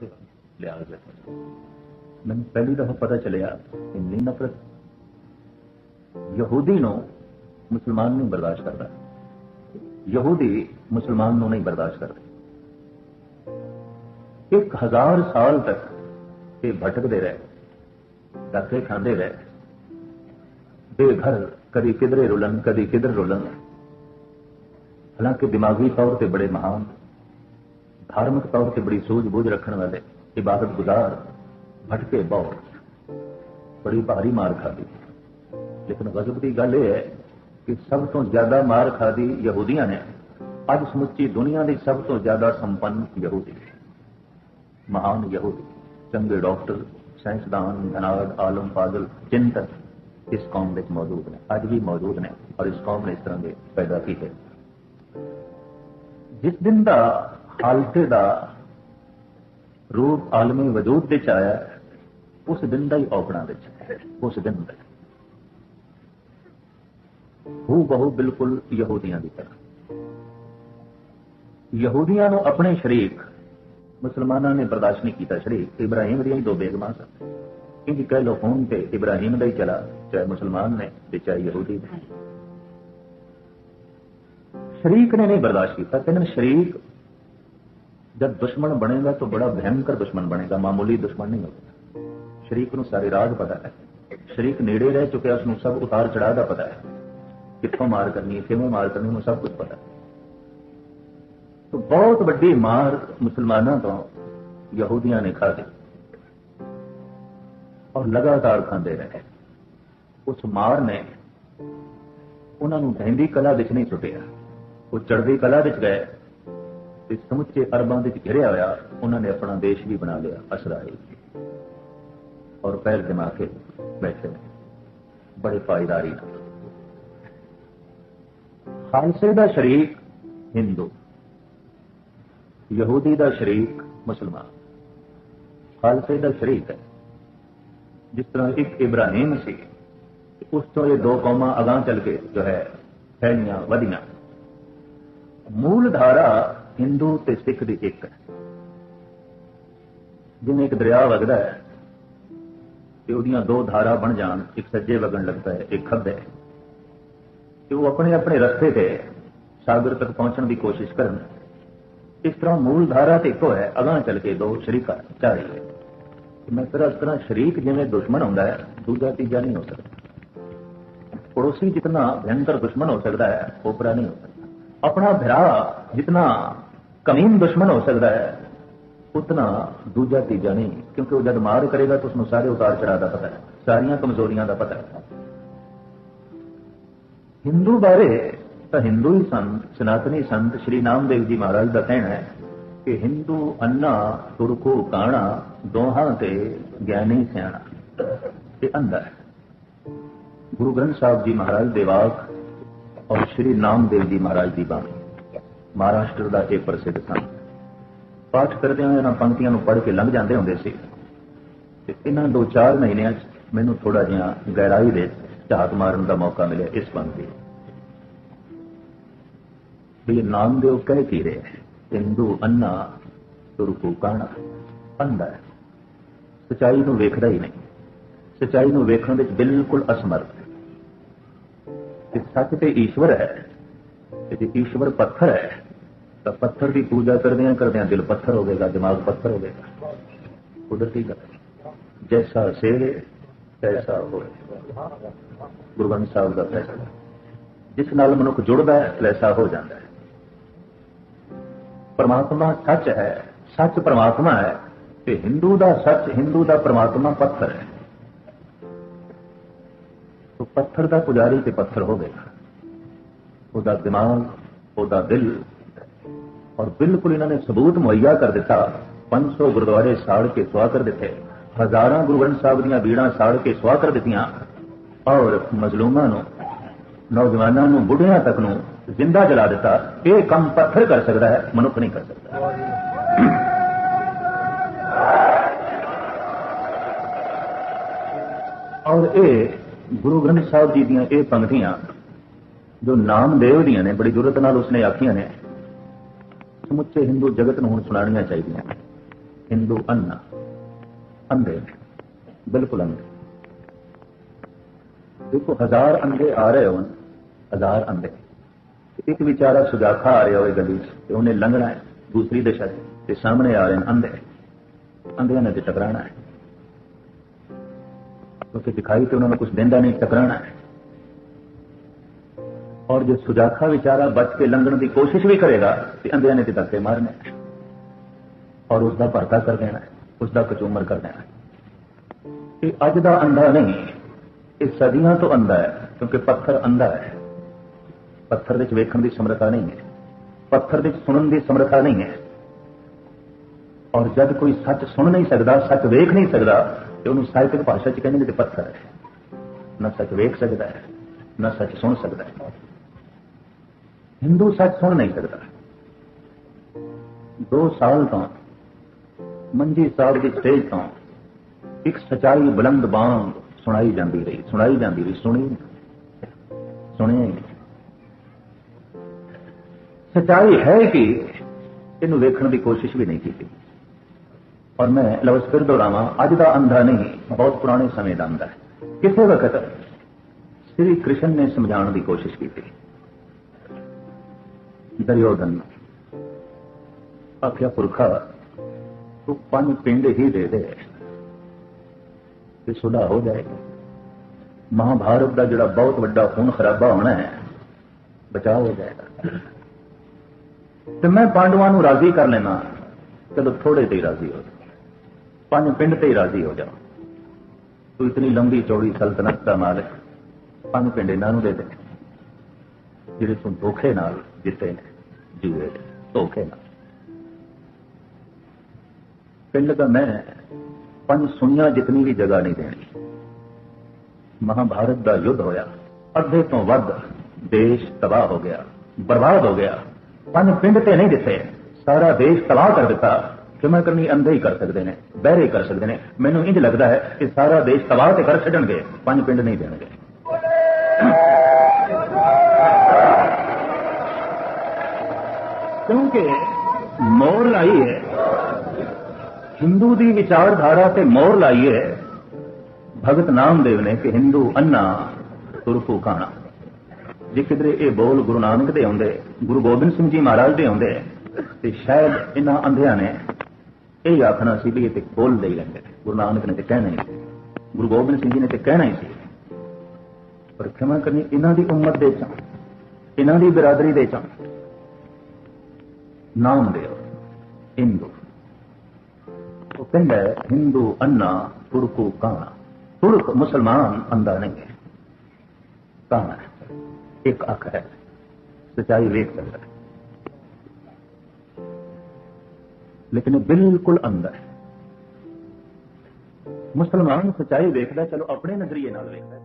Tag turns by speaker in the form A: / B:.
A: ਤੇ ਲਿਆ ਗਿਆ ਮੈਨੂੰ ਪਹਿਲੀ ਦਫਾ ਪਤਾ ਚੱਲਿਆ ਇੰਨੀ ਨਫ਼ਰਤ ਯਹੂਦੀ ਨੂੰ ਮੁਸਲਮਾਨ ਨਹੀਂ ਬਰਦਾਸ਼ਤ ਕਰਦਾ ਯਹੂਦੀ ਮੁਸਲਮਾਨ ਨੂੰ ਨਹੀਂ ਬਰਦਾਸ਼ਤ ਕਰਦੇ ਇੱਕ ਹਜ਼ਾਰ ਸਾਲ ਤੱਕ ਇਹ ਭਟਕਦੇ ਰਹੇ ਧੱਕੇ ਖਾਂਦੇ ਰਹੇ ਬੇਘਰ ਕਦੀ ਕਿਧਰੇ ਰੁਲਣ ਕਦੀ ਕਿਧਰ ਰੁਲਣ ਹਾਲਾਂਕਿ ਦਿਮਾਗੀ ਤੌਰ ਤੇ ਬੜੇ ਮਹਾਨ ਧਾਰਮਿਕ ਤੌਰ ਤੇ ਬੜੀ ਸੂਝ-ਬੂਝ ਰੱਖਣ ਵਾਲੇ, ਇਬਾਦਤ ਗੁਜ਼ਾਰ, ਭਟਕੇ ਬਹੁਤ ਬੜੀ ਭਾਰੀ ਮਾਰ ਖਾਦੀ ਲੇਕਿਨ ਗਜ਼ਬ ਦੀ ਗੱਲ ਇਹ ਹੈ ਕਿ ਸਭ ਤੋਂ ਜ਼ਿਆਦਾ ਮਾਰ ਖਾਦੀ ਯਹੂਦੀਆਂ ਨੇ। ਅੱਜ ਸਮੁੱਚੀ ਦੁਨੀਆ ਦੀ ਸਭ ਤੋਂ ਜ਼ਿਆਦਾ ਸੰਪੰਨ ਯਹੂਦੀ। ਮਹਾਨ ਯਹੂਦੀ, ਚੰਗੇ ਡਾਕਟਰ, ਸਾਇੰਸਦਾਨ, ਧਨਾੜ, ਆਲਮ ਫਾਜ਼ਲ ਚਿੰਤਕ, ਇਸ ਕੌਮ ਵਿੱਚ ਮੌਜੂਦ ਨੇ। ਅੱਜ ਵੀ ਮੌਜੂਦ ਨੇ ਔਰ ਇਸ ਕੌਮ ਨੇ ਇਸ ਤਰ੍ਹਾਂ ਦੇ ਪੈਦਾ ਕੀਤੇ। ਜਿਸ ਦਿਨ ਦਾ ਹਾਲਤੇ ਦਾ ਰੂਪ ਆਲਮੀ ਵਜੂਦ ਵਿੱਚ ਆਇਆ ਉਸ ਦਿਨ ਦਾ ਹੀ ਔਕੜਾਂ ਵਿੱਚ ਉਸ ਦਿਨ ਦਾ ਹੂ। ਬਹੁ ਬਿਲਕੁਲ ਯਹੂਦੀਆਂ ਦੀ ਤਰ੍ਹਾਂ। ਯਹੂਦੀਆਂ ਨੂੰ ਆਪਣੇ ਸ਼ਰੀਕ ਮੁਸਲਮਾਨਾਂ ਨੇ ਬਰਦਾਸ਼ਤ ਨਹੀਂ ਕੀਤਾ। ਸ਼ਰੀਕ ਇਬਰਾਹੀਮ ਦੀਆਂ ਹੀ ਦੋ ਬੇਗਮਾਂ ਸਨ। ਇੰਜ ਕਹਿ ਲੋ ਹੋਣ ਤੇ ਇਬਰਾਹੀਮ ਦਾ ਹੀ ਚਲਾ, ਚਾਹੇ ਮੁਸਲਮਾਨ ਨੇ ਤੇ ਚਾਹੇ ਯਹੂਦੀ ਨੇ। ਸ਼ਰੀਕ ਨੇ ਨਹੀਂ ਬਰਦਾਸ਼ਤ ਕੀਤਾ। ਕਹਿੰਦੇ ਸ਼ਰੀਕ جب دشمن بنے گا تو بڑا بھینکر دشمن بنے گا، معمولی دشمن نہیں ہوگا شریف نو ساری راز پتا ہے۔ شریف نیڑے رہ چکے اس سب اتار چڑھا کا پتا ہے۔ کتوں مار کرنی ہے کیوں مار کرنی سب کچھ پتا ہے۔ تو بہت بڑی مار مسلمانوں کو یہودیاں نے کھا دی۔ اور لگاتار کھانے رہے۔ اس مار نے انہوں نے ڈہندی کلا نہیں چھٹیا وہ چڑھتی کلا گئے۔ ਤੇ ਸਮੁੱਚੇ ਅਰਬਾਂ ਵਿੱਚ ਘਿਰਿਆ ਹੋਇਆ, ਉਹਨਾਂ ਨੇ ਆਪਣਾ ਦੇਸ਼ ਵੀ ਬਣਾ ਲਿਆ ਅਸਰਾਇਲ ਔਰ ਪੈਰ ਜਮਾ ਕੇ ਬੈਠੇ ਨੇ। ਬੜੇ ਪਾਇਦਾਰੀ ਨਾਲ। ਖਾਲਸੇ ਦਾ ਸ਼ਰੀਕ ਹਿੰਦੂ, ਯਹੂਦੀ ਦਾ ਸ਼ਰੀਕ ਮੁਸਲਮਾਨ। ਖਾਲਸੇ ਦਾ ਸ਼ਰੀਕ ਹੈ। ਜਿਸ ਤਰ੍ਹਾਂ ਇੱਕ ਇਬਰਾਹੀਮ ਸੀ, ਉਸ ਤੋਂ ਇਹ ਦੋ ਕੌਮਾਂ ਅਗਾਹ ਚੱਲ ਕੇ ਜੋ ਹੈ, ਫੈਲੀਆਂ, ਵਧੀਆਂ। ਮੂਲ ਧਾਰਾ ਹਿੰਦੂ ਤੇ ਸਿੱਖ ਦੀ ਇੱਕ। ਜਿਵੇਂ ਇੱਕ ਦਰਿਆ ਵਗਦਾ ਹੈ, ਤੇ ਉਹਦੀਆਂ ਦੋ ਧਾਰਾ ਬਣ ਜਾਣ, ਇੱਕ ਸੱਜੇ ਵਗਣ ਲੱਗਦਾ ਹੈ, ਇੱਕ ਖੱਬੇ। ਤੇ ਉਹ ਆਪਣੇ ਆਪਣੇ ਰਸਤੇ ਤੇ ਸਾਗਰ ਤੱਕ ਪਹੁੰਚਣ ਦੀ ਕੋਸ਼ਿਸ਼ ਕਰਨ। ਇਸ ਤਰ੍ਹਾਂ ਮੂਲ ਧਾਰਾ ਤੇ ਇੱਕੋ ਹੈ, ਅਗਾਹ ਚੱਲ ਕੇ ਦੋ ਸ਼ਰੀਕਾ ਚਾਹੀ ਮੈਂ ਤਰ੍ਹਾਂ ਇਸ ਤਰ੍ਹਾਂ ਸ਼ਰੀਕ ਜਿਵੇਂ ਦੁਸ਼ਮਣ ਹੁੰਦਾ ਹੈ, ਦੂਜਾ ਤੀਜਾ ਨਹੀਂ ਹੋ ਸਕਦਾ। ਪੜੋਸੀ ਜਿੰਨਾ ਭਿਆਨਕ ਦੁਸ਼ਮਣ ਹੋ ਸਕਦਾ ਹੈ, ਉਹ ਪਰਾ ਨਹੀਂ ਹੋ ਸਕਦਾ। ਆਪਣਾ ਭਰਾ ਜਿਤਨਾ ਕਮੀਨ ਦੁਸ਼ਮਣ ਹੋ ਸਕਦਾ ਹੈ, ਉਤਨਾ ਦੂਜਾ ਤੀਜਾ ਨਹੀਂ, ਕਿਉਂਕਿ ਉਹ ਜਦ ਮਾਰ ਕਰੇਗਾ ਤਾਂ ਉਸ ਨੂੰ ਸਾਰੇ ਉਤਾਰ ਚੜਾ ਦਾ ਪਤਾ ਹੈ, ਸਾਰੀਆਂ ਕਮਜ਼ੋਰੀਆਂ ਦਾ ਪਤਾ ਹੈ। ਹਿੰਦੂ ਬਾਰੇ ਤਾਂ ਹਿੰਦੂ ਹੀ ਸੰਤ ਸਨਾਤਨੀ ਸੰਤ ਸ਼੍ਰੀ ਨਾਮਦੇਵ ਜੀ ਮਹਾਰਾਜ ਦਾ ਕਹਿਣਾ ਹੈ ਕਿ ਹਿੰਦੂ ਅੰਨਾ, ਤੁਰਕੋ, ਕਾਣਾ, ਦੋਹਾਂ ਤੇ ਗਿਆਨੀ ਸਿਆਣਾ ਤੇ ਅੰਦਰ ਗੁਰੂ ਗ੍ਰੰਥ ਸਾਹਿਬ ਜੀ ਮਹਾਰਾਜ ਦੇ ਵਾਕ ਸ਼੍ਰੀ ਨਾਮਦੇਵ ਜੀ ਮਹਾਰਾਜ ਦੀ ਬਾਣੀ। ਮਹਾਰਾਸ਼ਟਰ ਦਾ ਇਹ ਪ੍ਰਸਿੱਧ ਸੰਤ ਪਾਠ ਕਰਦੇ ਹੋਏ ਇਹਨਾਂ ਪੰਕਤੀਆਂ ਨੂੰ ਪੜ੍ਹ ਕੇ ਲੰਘ ਜਾਂਦੇ ਹੁੰਦੇ ਸੀ। ਤੇ ਇਹਨਾਂ ਦੋ ਚਾਰ ਮਹੀਨਿਆਂ 'ਚ ਮੈਨੂੰ ਥੋੜਾ ਜਿਹਾ ਗਹਿਰਾਈ ਦੇ ਝਾਤ ਮਾਰਨ ਦਾ ਮੌਕਾ ਮਿਲਿਆ ਇਸ ਪੰਕਤੀ ਵੀ ਨਾਮਦੇਵ ਕਹਿ ਕੀ ਰਿਹਾ ਹਿੰਦੂ ਅੰਨਾ ਤੁਰਕੂ ਕਾਣਾ ਅੰਦਾ ਹੈ। ਸਚਾਈ ਨੂੰ ਵੇਖਦਾ ਹੀ ਨਹੀਂ। ਸਚਾਈ ਨੂੰ ਵੇਖਣ ਵਿੱਚ ਬਿਲਕੁਲ ਅਸਮਰਥ ਹੈ। ਕਿ ਸੱਚ ਤੇ ਈਸ਼ਵਰ ਹੈ। ਤੇ ਜੇ ਈਸ਼ਵਰ ਪੱਥਰ ਹੈ, ਤਾਂ ਪੱਥਰ ਦੀ ਪੂਜਾ ਕਰਦਿਆਂ ਕਰਦਿਆਂ ਦਿਲ ਪੱਥਰ ਹੋਵੇਗਾ ਦਿਮਾਗ ਪੱਥਰ ਹੋਵੇਗਾ ਕੁਦਰਤੀ ਗੱਲ ਜੈਸਾ ਸੇਵੇ ਤੈਸਾ ਹੋਵੇ ਗੁਰੂ ਗ੍ਰੰਥ ਸਾਹਿਬ ਦਾ ਫੈਸਲਾ। ਜਿਸ ਨਾਲ ਮਨੁੱਖ ਜੁੜਦਾ ਹੈ ਐਸਾ ਹੋ ਜਾਂਦਾ ਹੈ। ਪਰਮਾਤਮਾ ਸੱਚ ਹੈ, ਸੱਚ ਪਰਮਾਤਮਾ ਹੈ ਤੇ ਹਿੰਦੂ ਦਾ ਸੱਚ, ਹਿੰਦੂ ਦਾ ਪਰਮਾਤਮਾ ਪੱਥਰ ਹੈ। ਤੋ ਪੱਥਰ ਦਾ ਪੁਜਾਰੀ ਤੇ ਪੱਥਰ ਹੋਵੇਗਾ। ਉਹਦਾ ਦਿਮਾਗ, ਉਹਦਾ ਦਿਲ। ਔਰ ਬਿਲਕੁਲ ਇਹਨਾਂ ਨੇ ਸਬੂਤ ਮੁਹੱਈਆ ਕਰ ਦਿੱਤਾ। 500 ਗੁਰਦੁਆਰੇ ਸਾੜ ਕੇ ਸਵਾ ਕਰ ਦਿੱਤੇ। ਹਜ਼ਾਰਾਂ ਗੁਰੂ ਗ੍ਰੰਥ ਸਾਹਿਬ ਦੀਆਂ ਬੀੜਾਂ ਸਾੜ ਕੇ ਸਵਾ ਕਰ ਦਿੱਤੀਆਂ। ਔਰ ਮਜ਼ਲੂਮਾਂ ਨੂੰ, ਨੌਜਵਾਨਾਂ ਨੂੰ, ਬੁੱਢਿਆਂ ਤੱਕ ਨੂੰ ਜ਼ਿੰਦਾ ਜਲਾ ਦਿੱਤਾ। ਇਹ ਕੰਮ ਪੱਥਰ ਕਰ ਸਕਦਾ ਹੈ, ਮਨੁੱਖ ਨਹੀਂ ਕਰ ਸਕਦਾ। ਔਰ ਇਹ ਗੁਰੂ ਗ੍ਰੰਥ ਸਾਹਿਬ ਜੀ ਦੀਆਂ ਇਹ ਪੰਕਤੀਆਂ, ਜੋ ਨਾਮਦੇਵ ਦੀਆਂ ਨੇ, ਬੜੀ ਜ਼ਰੂਰਤ ਨਾਲ ਉਸਨੇ ਆਖੀਆਂ ਨੇ, ਸਮੁੱਚੇ ਹਿੰਦੂ ਜਗਤ ਨੂੰ ਹੁਣ ਸੁਣਾਉਣੀਆਂ ਚਾਹੀਦੀਆਂ। ਹਿੰਦੂ ਅੰਨਾ, ਅੰਧੇ, ਬਿਲਕੁਲ ਅੰਧੇ। ਦੇਖੋ, ਹਜ਼ਾਰ ਅੰਧੇ ਆ ਰਹੇ ਹੋਣ, ਹਜ਼ਾਰ ਅੰਧੇ। ਇੱਕ ਵਿਚਾਰਾ ਸੁਜਾਖਾ ਆ ਰਿਹਾ ਹੋਵੇ ਗਲੀ 'ਚ, ਤੇ ਉਹਨੇ ਲੰਘਣਾ ਹੈ ਦੂਸਰੀ ਦਿਸ਼ਾ 'ਚ, ਤੇ ਸਾਹਮਣੇ ਆ ਰਹੇ ਨੇ ਅੰਧੇ। ਅੰਧਿਆਂ ਨੇ ਤੇ ਟਕਰਾਣਾ ਹੈ। ਕਿਉਂਕਿ ਦਿਖਾਈ ਤੇ ਉਹਨਾਂ ਨੂੰ ਕੁਝ ਦਿੰਦਾ ਨਹੀਂ ਟਕਰਾਣਾ ਹੈ। ਔਰ ਜੇ ਸੁਜਾਖਾ ਵਿਚਾਰਾ ਬਚ ਕੇ ਲੰਘਣ ਦੀ ਕੋਸ਼ਿਸ਼ ਵੀ ਕਰੇਗਾ ਤੇ ਅੰਧਿਆਂ ਨੇ ਤੇ ਧੱਕੇ ਮਾਰਨੇ ਔਰ ਉਸ ਦਾ ਭਰਤਾ ਕਰ ਦੇਣਾ ਹੈ, ਉਸ ਦਾ ਕਚੂਮਰ ਕਰ ਦੇਣਾ ਇਹ ਅੱਜ ਦਾ ਅੰਧਾ ਨਹੀਂ ਇਹ ਸਦੀਆਂ ਤੋਂ ਅੰਧਾ ਹੈ ਕਿਉਂਕਿ ਪੱਥਰ ਅੰਧਾ ਹੈ। ਪੱਥਰ ਵਿੱਚ ਵੇਖਣ ਦੀ ਸਮਰੱਥਾ ਨਹੀਂ ਹੈ ਪੱਥਰ ਵਿੱਚ ਸੁਣਨ ਦੀ ਸਮਰੱਥਾ ਨਹੀਂ ਹੈ। ਔਰ ਜਦ ਕੋਈ ਸੱਚ ਸੁਣ ਨਹੀਂ ਸਕਦਾ ਸੱਚ ਵੇਖ ਨਹੀਂ ਸਕਦਾ ਤੇ ਉਹਨੂੰ ਸਾਹਿਤਕ ਭਾਸ਼ਾ ਚ ਕਹਿੰਦੇ ਨੇ ਤੇ ਪੱਥਰ ਹੈ। ਨਾ ਸੱਚ ਵੇਖ ਸਕਦਾ ਹੈ, ਨਾ ਸੱਚ ਸੁਣ ਸਕਦਾ ਹੈ। ਹਿੰਦੂ ਸੱਚ ਸੁਣ ਨਹੀਂ ਸਕਦਾ। ਦੋ ਸਾਲ ਤੋਂ, ਮੰਜੀ ਸਾਹਿਬ ਦੀ ਸਟੇਜ ਤੋਂ ਇੱਕ ਸਚਾਈ ਬੁਲੰਦ ਬਾਂਗ ਸੁਣਾਈ ਜਾਂਦੀ ਰਹੀ, ਸੁਣਾਈ ਜਾਂਦੀ ਰਹੀ, ਸੁਣੀ ਨਹੀਂ। ਸੁਣਿਆ ਸਚਾਈ ਹੈ ਕਿ ਇਹਨੂੰ ਵੇਖਣ ਦੀ ਕੋਸ਼ਿਸ਼ ਵੀ ਨਹੀਂ ਕੀਤੀ। ਔਰ ਮੈਂ ਲਫ਼ਜ਼ ਫਿਰ ਦੁਹਰਾਵਾਂ, ਅੱਜ ਦਾ ਅੰਧਾ ਨਹੀਂ, ਬਹੁਤ ਪੁਰਾਣੇ ਸਮੇਂ ਦਾ ਅੰਧਾ ਹੈ। ਕਿਸੇ ਵਕਤ ਸ੍ਰੀ ਕ੍ਰਿਸ਼ਨ ਨੇ ਸਮਝਾਉਣ ਦੀ ਕੋਸ਼ਿਸ਼ ਕੀਤੀ। ਦੁਰਯੋਧਨ ਆਖਿਆ, ਪੁਰਖਾ, ਤੂੰ ਪੰਜ ਪਿੰਡ ਹੀ ਦੇ ਦੇ ਤੇ ਸੁਲਾ ਹੋ ਜਾਏਗਾ। ਮਹਾਭਾਰਤ ਦਾ ਜਿਹੜਾ ਬਹੁਤ ਵੱਡਾ ਖੂਨ ਖਰਾਬਾ ਹੋਣਾ ਹੈ, ਬਚਾਅ ਹੋ ਜਾਏਗਾ। ਤੇ ਮੈਂ ਪਾਂਡਵਾਂ ਨੂੰ ਰਾਜ਼ੀ ਕਰ ਲੈਣਾ ਚਲੋ ਥੋੜੇ ਤੇ ਰਾਜ਼ੀ ਹੋ ਜਾ ਪੰਜ ਪਿੰਡ ਤੇ ਹੀ ਰਾਜ਼ੀ ਹੋ ਜਾ। ਤੂੰ ਇਤਨੀ ਲੰਬੀ ਚੌੜੀ ਸਲਤਨਤ ਦਾ ਮਾਲਕ, ਪੰਜ ਪਿੰਡ ਇਹਨਾਂ ਨੂੰ ਦੇ ਦੇ। ਜਿਹੜੇ ਤੂੰ ਧੋਖੇ ਨਾਲ ਜਿੱਤੇ ਨੇ, ਜੂਏ ਧੋਖੇ ਨਾਲ। ਪਿੰਡ ਦਾ ਮੈਂ ਪੰਜ ਸੁਣੀਆਂ ਜਿਤਨੀ ਵੀ ਜਗ੍ਹਾ ਨਹੀਂ ਦੇਣੀ। ਮਹਾਭਾਰਤ ਦਾ ਯੁੱਧ ਹੋਇਆ, ਅੱਧੇ ਤੋਂ ਵੱਧ ਦੇਸ਼ ਤਬਾਹ ਹੋ ਗਿਆ, ਬਰਬਾਦ ਹੋ ਗਿਆ। ਪੰਜ ਪਿੰਡ ਤੇ ਨਹੀਂ ਦਿੱਤੇ, ਸਾਰਾ ਦੇਸ਼ ਤਬਾਹ ਕਰ ਦਿੱਤਾ। ਕਿਵੇਂ ਕਰਨੀ ਅੰਧੇ ਹੀ ਕਰ ਸਕਦੇ ਨੇ, ਬਹਿਰੇ ਕਰ ਸਕਦੇ ਨੇ। ਮੈਨੂੰ ਇੰਜ ਲੱਗਦਾ ਹੈ ਕਿ ਸਾਰਾ ਦੇਸ਼ ਤਬਾਹ ਤੇ ਕਰ ਛੱਡਣਗੇ, ਪੰਜ ਪਿੰਡ ਨਹੀਂ ਦੇਣਗੇ। ਕਿਉਂਕਿ ਮੋਰ ਲਾਈ ਹੈ, ਹਿੰਦੂ ਦੀ ਵਿਚਾਰਧਾਰਾ ਤੇ ਮੋਰ ਲਾਈ ਹੈ, ਭਗਤ ਨਾਮਦੇਵ ਨੇ ਕਿ ਹਿੰਦੂ ਅੰਨਾ ਤੁਰਕੂ ਕਾਣਾ ਜੇ ਕਿਧਰੇ ਇਹ ਬੋਲ ਗੁਰੂ ਨਾਨਕ ਦੇ ਆਉਂਦੇ, ਗੁਰੂ ਗੋਬਿੰਦ ਸਿੰਘ ਜੀ ਮਹਾਰਾਜ ਦੇ ਆਉਂਦੇ, ਤੇ ਸ਼ਾਇਦ ਇਹਨਾਂ ਅੰਧਿਆਂ ਨੇ ਇਹ ਆਖਣਾ ਸੀ ਵੀ ਇਹ ਤੇ ਬੋਲਦੇ ਹੀ ਰਹਿੰਦੇ ਨੇ। ਗੁਰੂ ਨਾਨਕ ਨੇ ਤੇ ਕਹਿਣਾ ਹੀ ਸੀ। ਗੁਰੂ ਗੋਬਿੰਦ ਸਿੰਘ ਜੀ ਨੇ ਤੇ ਕਹਿਣਾ ਹੀ ਸੀ। ਪਰ ਖਿਮਾ ਕਰਨੀ ਇਹਨਾਂ ਦੀ ਉਮਤ ਦੇ ਚ ਇਹਨਾਂ ਦੀ ਬਰਾਦਰੀ ਦੇ ਚੋਂ ਨਾਮ ਦੇ ਹਿੰਦੂ। ਉਹ ਕਹਿੰਦਾ ਹੈ, ਹਿੰਦੂ ਅੰਨਾ ਤੁਰਕੂ ਕਾਣਾ। ਤੁਰਕ ਮੁਸਲਮਾਨ ਅੰਦਾ ਨਹੀਂ ਹੈ। ਕਾਣਾ। ਇੱਕ ਅੱਖ ਹੈ। ਸਚਾਈ ਵੇਖ ਸਕਦਾ ਹੈ। ਲੇਕਿਨ ਇਹ ਬਿਲਕੁਲ ਅੰਦਾ ਮੁਸਲਮਾਨ ਸਚਾਈ ਵੇਖਦਾ ਚਲੋ ਆਪਣੇ ਨਜ਼ਰੀਏ ਨਾਲ ਵੇਖਦਾ